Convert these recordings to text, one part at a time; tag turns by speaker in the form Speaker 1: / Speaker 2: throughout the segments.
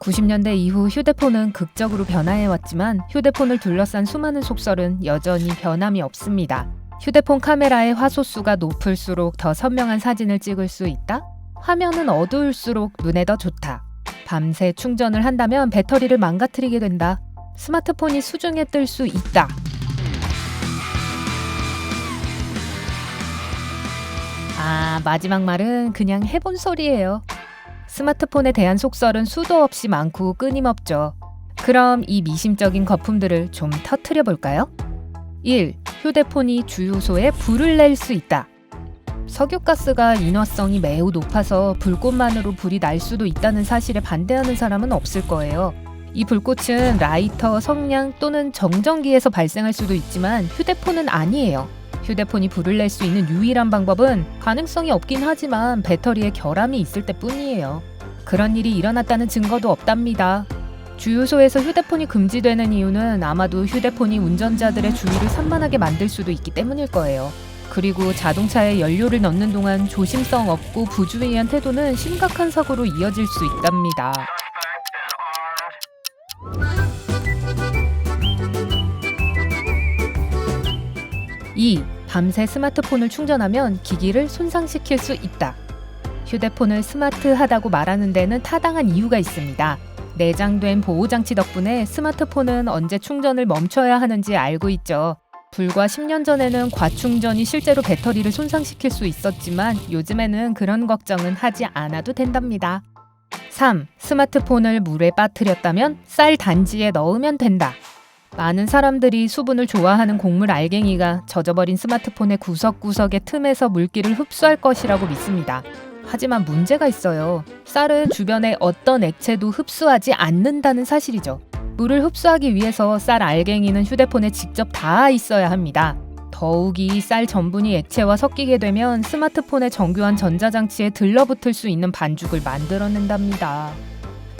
Speaker 1: (90년대) 이후 휴대폰은 극적으로 변화해왔지만 휴대폰을 둘러싼 수많은 속설은 여전히 변함이 없습니다. 휴대폰 카메라의 화소수가 높을수록 더 선명한 사진을 찍을 수 있다? 화면은 어두울수록 눈에 더 좋다. 밤새 충전을 한다면 배터리를 망가뜨리게 된다. 스마트폰이 수중에 뜰 수 있다. 아, 마지막 말은 그냥 해본 소리예요. 스마트폰에 대한 속설은 수도 없이 많고 끊임없죠. 그럼 이 미심적인 거품들을 좀 터트려 볼까요? 1. 휴대폰이 주유소에 불을 낼 수 있다. 석유가스가 인화성이 매우 높아서 불꽃만으로 불이 날 수도 있다는 사실에 반대하는 사람은 없을 거예요. 이 불꽃은 라이터, 성냥 또는 정전기에서 발생할 수도 있지만 휴대폰은 아니에요. 휴대폰이 불을 낼 수 있는 유일한 방법은 가능성이 없긴 하지만 배터리에 결함이 있을 때 뿐이에요. 그런 일이 일어났다는 증거도 없답니다. 주유소에서 휴대폰이 금지되는 이유는 아마도 휴대폰이 운전자들의 주의를 산만하게 만들 수도 있기 때문일 거예요. 그리고 자동차에 연료를 넣는 동안 조심성 없고 부주의한 태도는 심각한 사고로 이어질 수 있답니다. 이 밤새 스마트폰을 충전하면 기기를 손상시킬 수 있다. 휴대폰을 스마트하다고 말하는 데는 타당한 이유가 있습니다. 내장된 보호장치 덕분에 스마트폰은 언제 충전을 멈춰야 하는지 알고 있죠. 불과 10년 전에는 과충전이 실제로 배터리를 손상시킬 수 있었지만 요즘에는 그런 걱정은 하지 않아도 된답니다. 3. 스마트폰을 물에 빠뜨렸다면 쌀 단지에 넣으면 된다. 많은 사람들이 수분을 좋아하는 곡물 알갱이가 젖어버린 스마트폰의 구석구석의 틈에서 물기를 흡수할 것이라고 믿습니다. 하지만 문제가 있어요. 쌀은 주변의 어떤 액체도 흡수하지 않는다는 사실이죠. 물을 흡수하기 위해서 쌀 알갱이는 휴대폰에 직접 닿아 있어야 합니다. 더욱이 쌀 전분이 액체와 섞이게 되면 스마트폰의 정교한 전자장치에 들러붙을 수 있는 반죽을 만들어낸답니다.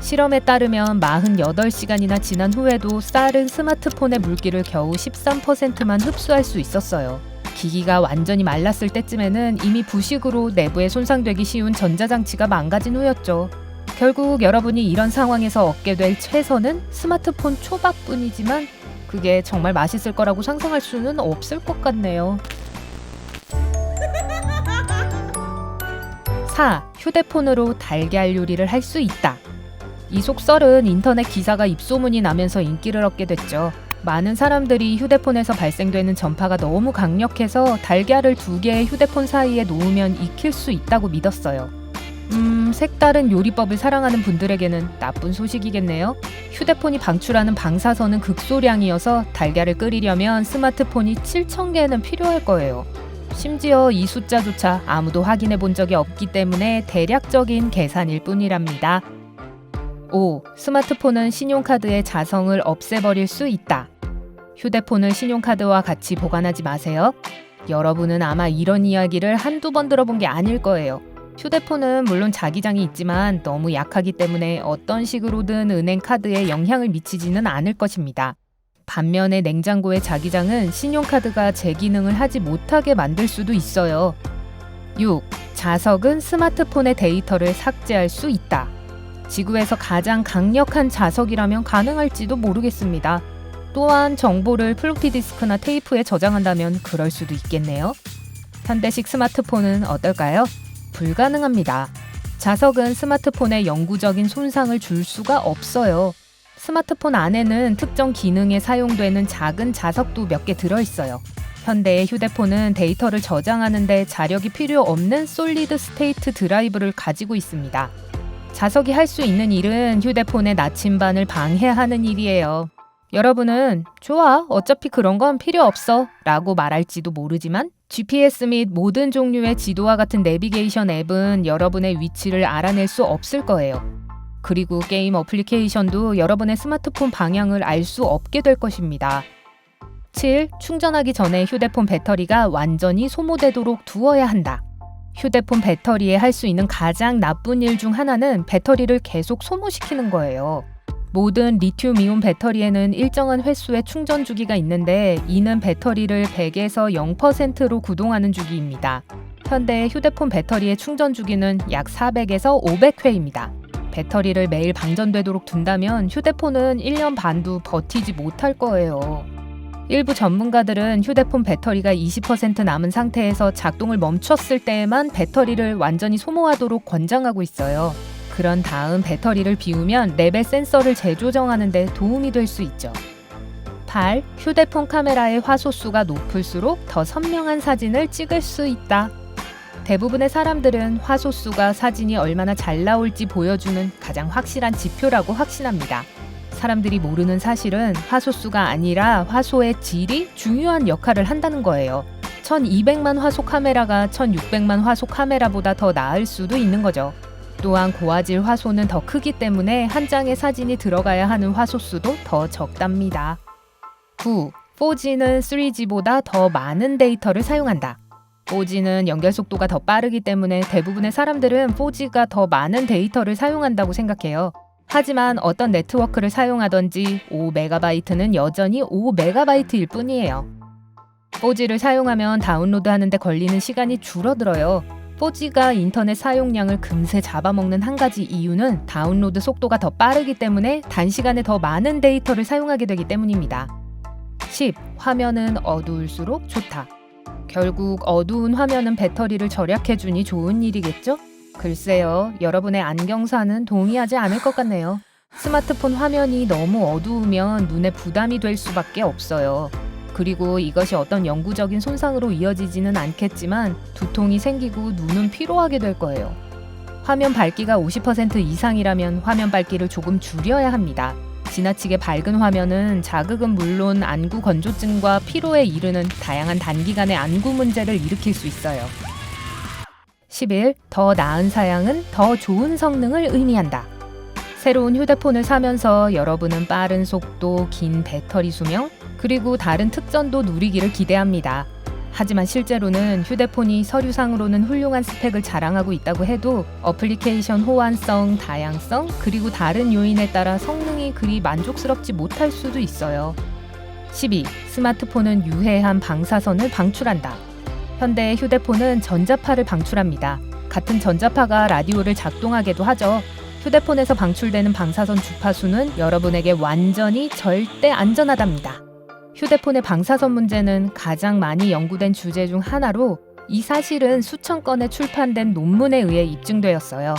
Speaker 1: 실험에 따르면 48시간이나 지난 후에도 쌀은 스마트폰의 물기를 겨우 13%만 흡수할 수 있었어요. 기기가 완전히 말랐을 때쯤에는 이미 부식으로 내부에 손상되기 쉬운 전자장치가 망가진 후였죠. 결국 여러분이 이런 상황에서 얻게 될 최선은 스마트폰 초밥뿐이지만 그게 정말 맛있을 거라고 상상할 수는 없을 것 같네요. 4. 휴대폰으로 달걀 요리를 할 수 있다. 이 속설은 인터넷 기사가 입소문이 나면서 인기를 얻게 됐죠. 많은 사람들이 휴대폰에서 발생되는 전파가 너무 강력해서 달걀을 두 개의 휴대폰 사이에 놓으면 익힐 수 있다고 믿었어요. 음, 색다른 요리법을 사랑하는 분들에게는 나쁜 소식이겠네요. 휴대폰이 방출하는 방사선은 극소량이어서 달걀을 끓이려면 스마트폰이 7,000개는 필요할 거예요. 심지어 이 숫자조차 아무도 확인해 본 적이 없기 때문에 대략적인 계산일 뿐이랍니다. 5. 스마트폰은 신용카드의 자성을 없애버릴 수 있다. 휴대폰을 신용카드와 같이 보관하지 마세요. 여러분은 아마 이런 이야기를 한두 번 들어본 게 아닐 거예요. 휴대폰은 물론 자기장이 있지만 너무 약하기 때문에 어떤 식으로든 은행 카드에 영향을 미치지는 않을 것입니다. 반면에 냉장고의 자기장은 신용카드가 제 기능을 하지 못하게 만들 수도 있어요. 6. 자석은 스마트폰의 데이터를 삭제할 수 있다. 지구에서 가장 강력한 자석이라면 가능할지도 모르겠습니다. 또한 정보를 플로피 디스크나 테이프에 저장한다면 그럴 수도 있겠네요. 현대식 스마트폰은 어떨까요? 불가능합니다. 자석은 스마트폰에 영구적인 손상을 줄 수가 없어요. 스마트폰 안에는 특정 기능에 사용되는 작은 자석도 몇 개 들어있어요. 현대의 휴대폰은 데이터를 저장하는데 자력이 필요 없는 솔리드 스테이트 드라이브를 가지고 있습니다. 자석이 할 수 있는 일은 휴대폰의 나침반을 방해하는 일이에요. 여러분은 좋아, 어차피 그런 건 필요 없어 라고 말할지도 모르지만 GPS 및 모든 종류의 지도와 같은 내비게이션 앱은 여러분의 위치를 알아낼 수 없을 거예요. 그리고 게임 어플리케이션도 여러분의 스마트폰 방향을 알 수 없게 될 것입니다. 7. 충전하기 전에 휴대폰 배터리가 완전히 소모되도록 두어야 한다. 휴대폰 배터리에 할 수 있는 가장 나쁜 일 중 하나는 배터리를 계속 소모시키는 거예요. 모든 리튬이온 배터리에는 일정한 횟수의 충전 주기가 있는데 이는 배터리를 100에서 0%로 구동하는 주기입니다. 현대 휴대폰 배터리의 충전 주기는 약 400에서 500회입니다. 배터리를 매일 방전되도록 둔다면 휴대폰은 1년 반도 버티지 못할 거예요. 일부 전문가들은 휴대폰 배터리가 20% 남은 상태에서 작동을 멈췄을 때에만 배터리를 완전히 소모하도록 권장하고 있어요. 그런 다음 배터리를 비우면 레벨 센서를 재조정하는 데 도움이 될 수 있죠. 8. 휴대폰 카메라의 화소수가 높을수록 더 선명한 사진을 찍을 수 있다. 대부분의 사람들은 화소수가 사진이 얼마나 잘 나올지 보여주는 가장 확실한 지표라고 확신합니다. 사람들이 모르는 사실은 화소수가 아니라 화소의 질이 중요한 역할을 한다는 거예요. 1200만 화소 카메라가 1600만 화소 카메라보다 더 나을 수도 있는 거죠. 또한 고화질 화소는 더 크기 때문에 한 장의 사진이 들어가야 하는 화소수도 더 적답니다. 9. 4G는 3G보다 더 많은 데이터를 사용한다. 4G는 연결 속도가 더 빠르기 때문에 대부분의 사람들은 4G가 더 많은 데이터를 사용한다고 생각해요. 하지만 어떤 네트워크를 사용하던지 5MB는 여전히 5MB일 뿐이에요. 4G를 사용하면 다운로드하는데 걸리는 시간이 줄어들어요. 4G가 인터넷 사용량을 금세 잡아먹는 한 가지 이유는 다운로드 속도가 더 빠르기 때문에 단시간에 더 많은 데이터를 사용하게 되기 때문입니다. 10. 화면은 어두울수록 좋다. 결국 어두운 화면은 배터리를 절약해주니 좋은 일이겠죠? 글쎄요, 여러분의 안경사는 동의하지 않을 것 같네요. 스마트폰 화면이 너무 어두우면 눈에 부담이 될 수밖에 없어요. 그리고 이것이 어떤 영구적인 손상으로 이어지지는 않겠지만 두통이 생기고 눈은 피로하게 될 거예요. 화면 밝기가 50% 이상이라면 화면 밝기를 조금 줄여야 합니다. 지나치게 밝은 화면은 자극은 물론 안구 건조증과 피로에 이르는 다양한 단기간의 안구 문제를 일으킬 수 있어요. 11. 더 나은 사양은 더 좋은 성능을 의미한다. 새로운 휴대폰을 사면서 여러분은 빠른 속도, 긴 배터리 수명, 그리고 다른 특전도 누리기를 기대합니다. 하지만 실제로는 휴대폰이 서류상으로는 훌륭한 스펙을 자랑하고 있다고 해도 어플리케이션 호환성, 다양성, 그리고 다른 요인에 따라 성능이 그리 만족스럽지 못할 수도 있어요. 12. 스마트폰은 유해한 방사선을 방출한다. 현대의 휴대폰은 전자파를 방출합니다. 같은 전자파가 라디오를 작동하게도 하죠. 휴대폰에서 방출되는 방사선 주파수는 여러분에게 완전히 절대 안전하답니다. 휴대폰의 방사선 문제는 가장 많이 연구된 주제 중 하나로 이 사실은 수천 건의 출판된 논문에 의해 입증되었어요.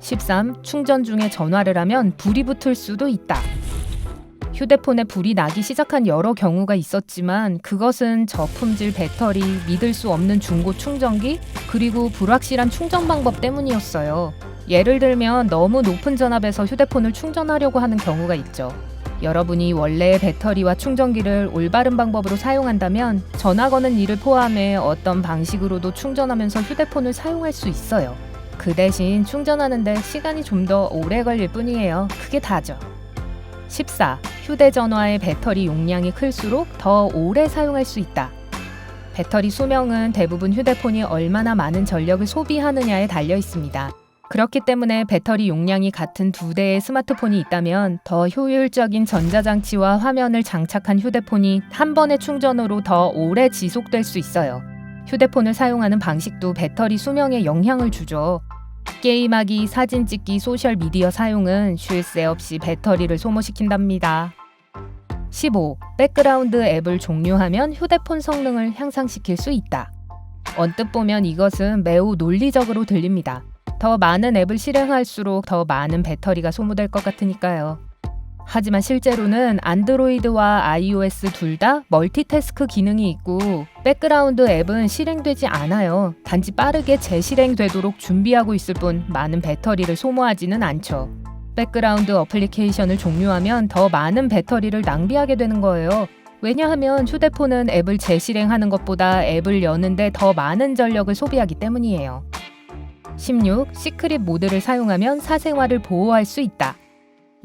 Speaker 1: 13. 충전 중에 전화를 하면 불이 붙을 수도 있다. 휴대폰에 불이 나기 시작한 여러 경우가 있었지만 그것은 저품질 배터리, 믿을 수 없는 중고 충전기, 그리고 불확실한 충전 방법 때문이었어요. 예를 들면 너무 높은 전압에서 휴대폰을 충전하려고 하는 경우가 있죠. 여러분이 원래의 배터리와 충전기를 올바른 방법으로 사용한다면 전화 거는 일을 포함해 어떤 방식으로도 충전하면서 휴대폰을 사용할 수 있어요. 그 대신 충전하는데 시간이 좀 더 오래 걸릴 뿐이에요. 그게 다죠. 14. 휴대전화의 배터리 용량이 클수록 더 오래 사용할 수 있다. 배터리 수명은 대부분 휴대폰이 얼마나 많은 전력을 소비하느냐에 달려 있습니다. 그렇기 때문에 배터리 용량이 같은 두 대의 스마트폰이 있다면 더 효율적인 전자장치와 화면을 장착한 휴대폰이 한 번의 충전으로 더 오래 지속될 수 있어요. 휴대폰을 사용하는 방식도 배터리 수명에 영향을 주죠. 게임하기, 사진 찍기, 소셜 미디어 사용은 쉴 새 없이 배터리를 소모시킨답니다. 15. 백그라운드 앱을 종료하면 휴대폰 성능을 향상시킬 수 있다. 언뜻 보면 이것은 매우 논리적으로 들립니다. 더 많은 앱을 실행할수록 더 많은 배터리가 소모될 것 같으니까요. 하지만 실제로는 안드로이드와 iOS 둘 다 멀티태스크 기능이 있고 백그라운드 앱은 실행되지 않아요. 단지 빠르게 재실행되도록 준비하고 있을 뿐 많은 배터리를 소모하지는 않죠. 백그라운드 어플리케이션을 종료하면 더 많은 배터리를 낭비하게 되는 거예요. 왜냐하면 휴대폰은 앱을 재실행하는 것보다 앱을 여는데 더 많은 전력을 소비하기 때문이에요. 16. 시크릿 모드를 사용하면 사생활을 보호할 수 있다.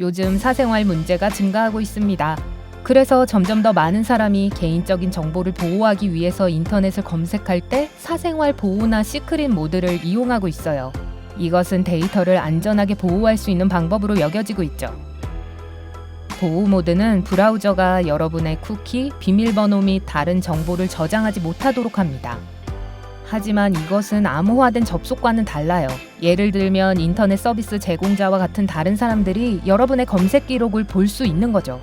Speaker 1: 요즘 사생활 문제가 증가하고 있습니다. 그래서 점점 더 많은 사람이 개인적인 정보를 보호하기 위해서 인터넷을 검색할 때 사생활 보호나 시크릿 모드를 이용하고 있어요. 이것은 데이터를 안전하게 보호할 수 있는 방법으로 여겨지고 있죠. 보호 모드는 브라우저가 여러분의 쿠키, 비밀번호 및 다른 정보를 저장하지 못하도록 합니다. 하지만 이것은 암호화된 접속과는 달라요. 예를 들면 인터넷 서비스 제공자와 같은 다른 사람들이 여러분의 검색 기록을 볼 수 있는 거죠.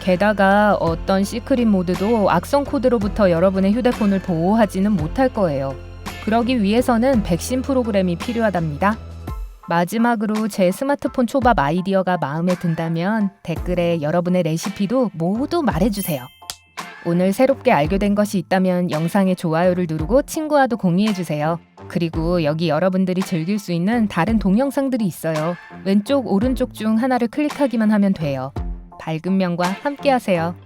Speaker 1: 게다가 어떤 시크릿 모드도 악성 코드로부터 여러분의 휴대폰을 보호하지는 못할 거예요. 그러기 위해서는 백신 프로그램이 필요하답니다. 마지막으로 제 스마트폰 초밥 아이디어가 마음에 든다면 댓글에 여러분의 레시피도 모두 말해주세요. 오늘 새롭게 알게 된 것이 있다면 영상에 좋아요를 누르고 친구와도 공유해주세요. 그리고 여기 여러분들이 즐길 수 있는 다른 동영상들이 있어요. 왼쪽, 오른쪽 중 하나를 클릭하기만 하면 돼요. 밝은 면과 함께하세요.